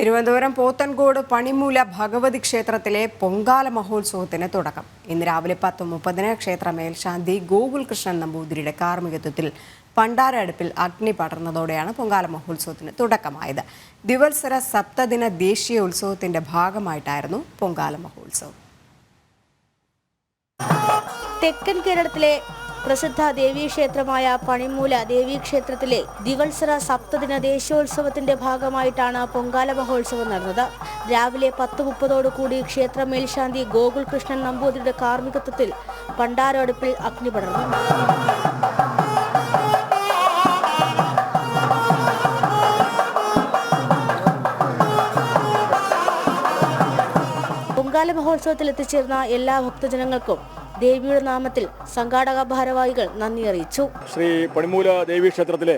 തിരുവനന്തപുരം പോത്തൻകോട് പണിമൂല ഭഗവതി ക്ഷേത്രത്തിലെ പൊങ്കാല മഹോത്സവത്തിന് തുടക്കം. ഇന്ന് രാവിലെ പത്ത് മുപ്പതിന് ക്ഷേത്ര മേൽശാന്തി ഗോകുൽ കൃഷ്ണൻ നമ്പൂതിരിയുടെ കാർമ്മികത്വത്തിൽ പണ്ടാര അടുപ്പിൽ അഗ്നി പടർന്നതോടെയാണ് പൊങ്കാല മഹോത്സവത്തിന് തുടക്കമായത്. ദിവത്സര സപ്തദിന ദേശീയ ഉത്സവത്തിന്റെ ഭാഗമായിട്ടായിരുന്നു പൊങ്കാല മഹോത്സവം. തെക്കൻ കേരളത്തിലെ പ്രസിദ്ധ ദേവീക്ഷേത്രമായ പണിമൂല ദേവീക്ഷേത്രത്തിലെ ദിവത്സര സപ്തദിന ദേശീയോത്സവത്തിന്റെ ഭാഗമായിട്ടാണ് പൊങ്കാല മഹോത്സവം നടന്നത്. രാവിലെ പത്ത് മുപ്പതോടുകൂടി ക്ഷേത്ര മേൽശാന്തി ഗോകുൽകൃഷ്ണൻ നമ്പൂതിരിയുടെ കാർമ്മികത്വത്തിൽ പണ്ടാരടുപ്പിൽ അഗ്നി പടർന്നു. പൊങ്കാല മഹോത്സവത്തിൽ എത്തിച്ചേർന്ന എല്ലാ ഭക്തജനങ്ങൾക്കും ദേവിയുടെ നാമത്തിൽ സംഘാടക ഭാരവാഹികൾ നന്ദി അറിയിച്ചു. ശ്രീ പണിമൂല ദേവി ക്ഷേത്രത്തിലെ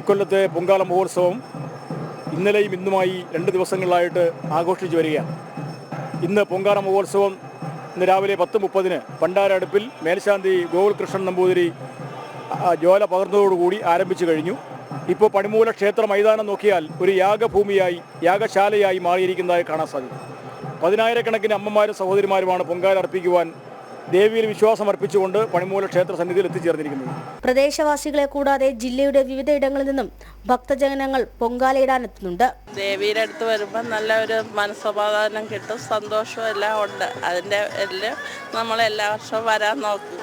ഇക്കൊല്ലത്തെ പൊങ്കാല മഹോത്സവം ഇന്നലെയും ഇന്നുമായി രണ്ട് ദിവസങ്ങളിലായിട്ട് ആഘോഷിച്ചു വരികയാണ്. ഇന്ന് പൊങ്കാല മഹോത്സവം ഇന്ന് രാവിലെ പത്ത് മുപ്പതിന് പണ്ടാരടുപ്പിൽ മേൽശാന്തി ഗോകുൽകൃഷ്ണൻ നമ്പൂതിരി ജ്വാല പകർന്നതോടുകൂടി ആരംഭിച്ചു കഴിഞ്ഞു. ഇപ്പോൾ പണിമൂല ക്ഷേത്ര മൈതാനം നോക്കിയാൽ ഒരു യാഗഭൂമിയായി യാഗശാലയായി മാറിയിരിക്കുന്നതായി കാണാൻ സാധിക്കും. പതിനായിരക്കണക്കിന് അമ്മമാരും സഹോദരിമാരുമാണ് പൊങ്കാല അർപ്പിക്കുവാൻ ദേവിയിൽ വിശ്വാസം അർപ്പിച്ചുകൊണ്ട് പണിമൂല ക്ഷേത്ര സന്നിധിയിൽ എത്തിച്ചേർന്നിരിക്കുന്നത്. പ്രദേശവാസികളെ കൂടാതെ ജില്ലയുടെ വിവിധ ഇടങ്ങളിൽ നിന്നും ഭക്തജനങ്ങൾ പൊങ്കാലയിടാനെത്തുന്നുണ്ട്. ദേവിയുടെ അടുത്ത് വരുമ്പോൾ നല്ല ഒരു മനസ്സമാധാനം കിട്ടും സന്തോഷവും എല്ലാം ഉണ്ട്. അതിന്റെ എല്ലാം നമ്മൾ എല്ലാ വർഷവും വരാൻ നോക്കും.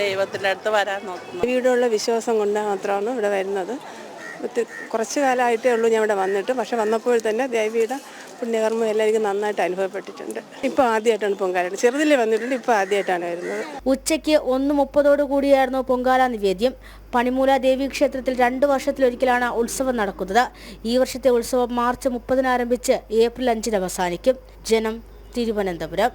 ദൈവത്തിന്റെ അടുത്ത് വരാൻ നോക്കും. ദേവിയോടുള്ള വിശ്വാസം കൊണ്ട് മാത്രമാണ് ഇവിടെ വരുന്നത്. കുറച്ച് കാലമായിട്ടേ ഉള്ളൂ ഞാൻ ഇവിടെ വന്നിട്ട്. പക്ഷെ വന്നപ്പോൾ തന്നെ ദേവിയുടെ പുണ്യകർമ്മം എല്ലാവർക്കും നന്നായിട്ട് അനുഭവപ്പെട്ടിട്ടുണ്ട്. ഇപ്പോൾ ആദ്യമായിട്ടാണ് പൊങ്കാല ചെറുതിലേ വന്നിട്ടുണ്ട് ഇപ്പോൾ ആദ്യമായിട്ടാണ് വരുന്നത്. ഉച്ചയ്ക്ക് ഒന്ന് മുപ്പതോടു കൂടിയായിരുന്നു പൊങ്കാല നിവേദ്യം. പണിമൂല ദേവി ക്ഷേത്രത്തിൽ രണ്ടു വർഷത്തിലൊരിക്കലാണ് ഉത്സവം നടക്കുന്നത്. ഈ വർഷത്തെ ഉത്സവം മാർച്ച് മുപ്പതിന് ആരംഭിച്ച് ഏപ്രിൽ അഞ്ചിന് അവസാനിക്കും. ജനം തിരുവനന്തപുരം.